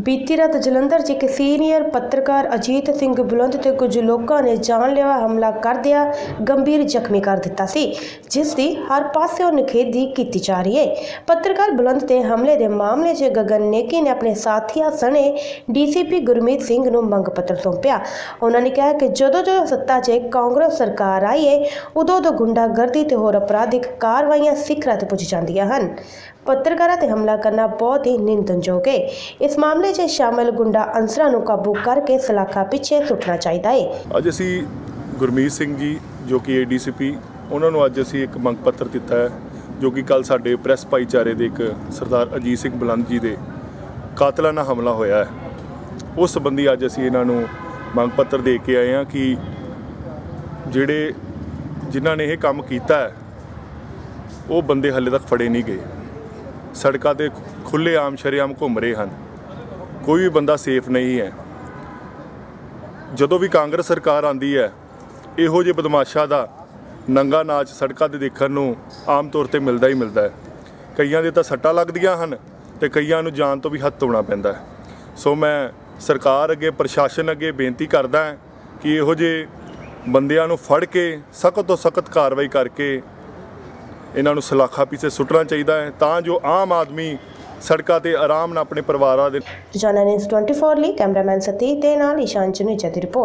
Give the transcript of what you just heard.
ਬੀਤੀ ਰਾਤ ਜਲੰਧਰ 'ਚ ਇੱਕ ਸੀਨੀਅਰ ਪੱਤਰਕਾਰ ਅਜੀਤ ਸਿੰਘ ਬੁਲੰਦ ਤੇ ਕੁਝ ਲੋਕਾਂ ਨੇ ਜਾਨਲੇਵਾ ਹਮਲਾ ਕਰਦਿਆਂ ਗੰਭੀਰ ਜ਼ਖਮੀ ਕਰ ਦਿੱਤਾ ਸੀ, ਜਿਸ ਦੀ ਹਰ ਪਾਸਿਓਂ ਨਿਖੇਧੀ ਕੀਤੀ ਜਾ ਰਹੀ ਹੈ। ਪੱਤਰਕਾਰ ਬੁਲੰਦ ਤੇ ਹਮਲੇ ਦੇ ਮਾਮਲੇ 'ਚ ਗਗਨ ਨੇਕੀ ਨੇ ਆਪਣੇ ਸਾਥੀਆਂ ਸਣੇ ਡੀਸੀਪੀ ਗੁਰਮੀਤ ਸਿੰਘ ਨੂੰ ਮੰਗ ਪੱਤਰ ਸੌਂਪਿਆ। ਉਹਨਾਂ ਨੇ ਕਿਹਾ ਕਿ ਜਦੋਂ ਜਦੋਂ ਸੱਤਾ 'ਚ ਕਾਂਗਰਸ ਸਰਕਾਰ ਆਈ ਹੈ, ਉਦੋਂ ਉਦੋਂ ਗੁੰਡਾਗਰਦੀ ਤੇ ਹੋਰ ਅਪਰਾਧਿਕ ਕਾਰਵਾਈਆਂ ਸਿਖਰਾਂ ਤੇ ਪੁੱਜ ਜਾਂਦੀਆਂ ਹਨ। ਪੱਤਰਕਾਰਾਂ ਤੇ ਹਮਲਾ ਕਰਨਾ ਬਹੁਤ ਹੀ ਨਿੰਦਣਯੋਗ ਹੈ। ਇਸ ਮਾਮਲੇ 'ਚ ਸ਼ਾਮਲ ਗੁੰਡਾ ਅਨਸਰਾਂ ਨੂੰ ਕਾਬੂ ਕਰਕੇ ਸਲਾਖਾ ਪਿੱਛੇ ਸੁੱਟਣਾ ਚਾਹੀਦਾ ਹੈ ਅੱਜ ਅਸੀਂ ਗੁਰਮੀਤ ਸਿੰਘ ਜੀ, ਜੋ ਕਿ ਏਡੀਸੀਪੀ ਉਹਨਾਂ ਨੂੰ ਅੱਜ ਅਸੀਂ ਇੱਕ ਮੰਗ ਪੱਤਰ ਦਿੱਤਾ ਹੈ, ਜੋ ਕਿ ਕੱਲ ਸਾਡੇ ਪ੍ਰੈਸ ਭਾਈਚਾਰੇ ਦੇ ਇੱਕ ਸਰਦਾਰ ਅਜੀਤ ਸਿੰਘ ਬੁਲੰਦ ਜੀ ਦੇ ਕਾਤਲਾਨਾ ਹਮਲਾ ਹੋਇਆ ਹੈ। ਉਸ ਸੰਬੰਧੀ ਅੱਜ ਅਸੀਂ ਇਹਨਾਂ ਨੂੰ ਮੰਗ ਪੱਤਰ ਦੇ ਕੇ ਆਏ ਹਾਂ ਕਿ ਜਿਹੜੇ ਜਿਨ੍ਹਾਂ ਨੇ ਇਹ ਕੰਮ ਕੀਤਾ ਹੈ, ਉਹ ਬੰਦੇ ਹੱਲੇ ਤੱਕ ਫੜੇ ਨਹੀਂ ਗਏ। ਸੜਕਾਂ ਤੇ ਖੁੱਲੇ ਆਮ ਸ਼ਰੇਆਮ ਘੁੰਮ ਰਹੇ ਹਨ। ਕੋਈ ਵੀ ਬੰਦਾ ਸੇਫ ਨਹੀਂ ਹੈ। ਜਦੋਂ ਵੀ ਕਾਂਗਰਸ ਸਰਕਾਰ ਆਂਦੀ ਹੈ, ਇਹੋ ਜਿਹੇ ਬਦਮਾਸ਼ਾਂ ਦਾ ਨੰਗਾ ਨਾਚ ਸੜਕਾਂ ਤੇ ਦੇਖਣ ਨੂੰ ਆਮ ਤੌਰ ਤੇ ਮਿਲਦਾ ਹੀ ਮਿਲਦਾ ਹੈ। ਕਈਆਂ ਦੇ ਤਾਂ ਸੱਟਾਂ ਲੱਗਦੀਆਂ ਹਨ ਤੇ ਕਈਆਂ ਨੂੰ ਜਾਨ ਤੋਂ ਵੀ ਹੱਥ ਧੋਣਾ ਪੈਂਦਾ ਹੈ। ਸੋ ਮੈਂ ਸਰਕਾਰ ਅੱਗੇ, ਪ੍ਰਸ਼ਾਸਨ ਅੱਗੇ ਬੇਨਤੀ ਕਰਦਾ ਹਾਂ ਕਿ ਇਹੋ ਜਿਹੇ ਬੰਦਿਆਂ ਨੂੰ ਫੜ ਕੇ ਸਖਤ ਤੋਂ ਸਖਤ ਕਾਰਵਾਈ ਕਰਕੇ ਇਹਨਾਂ ਨੂੰ ਸਲਾਖਾ ਪਿੱਛੇ ਸੁੱਟਣਾ ਚਾਹੀਦਾ ਹੈ। ਤਾਂ ਜੋ ਆਮ ਆਦਮੀ ਸੜਕਾਂ ਤੇ ਆਰਾਮ ਨਾਲ ਆਪਣੇ ਪਰਿਵਾਰਾਂ ਦੇ ਰੋਜ਼ਾਨਾ ਨਿਊਜ਼ 24 ਲਈ ਕੈਮਰਾਮੈਨ ਸਤੀਸ਼ ਦੇ ਨਾਲ ਈਸ਼ਾਨ ਚਨੁਜਾ ਦੀ ਰਿਪੋਰਟ।